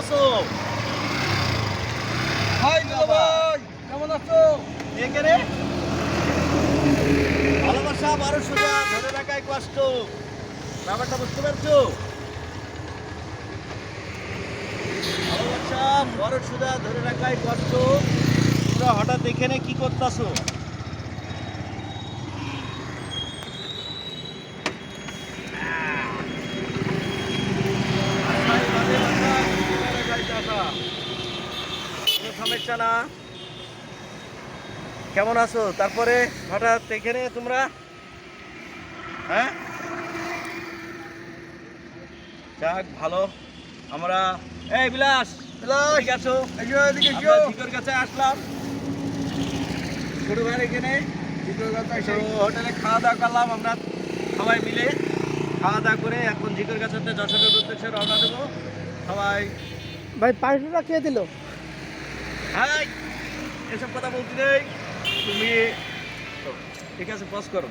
আছো? হাই ভাই কেমন আছো? এখানে ভালোবাসা বারো সোজা ধরে রাখায় কষ্ট ব্যাপারটা বুঝতে পারছ? ভালোবাসা বড় সোজা ধরে রাখায় কষ্ট তোমরা হঠাৎ এখানে কি করতেছো? কেমন আছো? তারপরে হঠাৎ এখানে তোমরা? হ্যাঁ? যাক ভালো। আমরা এই বিলাস বিলাস। ঝিকর কাছে আসলাম। ছোট ভাইয়ের এখানে। হোটেলে খাওয়া দাওয়া করলাম আমরা সবাই মিলে। খাওয়া দাওয়া করে এখন ঝিকর কাছে যশোরের উদ্দেশ্যে রওনা দেবো। সবাই ভাই পার্সেলটা কে দিল? হাই এসব কথা বলতে নেই তুমি ঠিক আছে পজ করো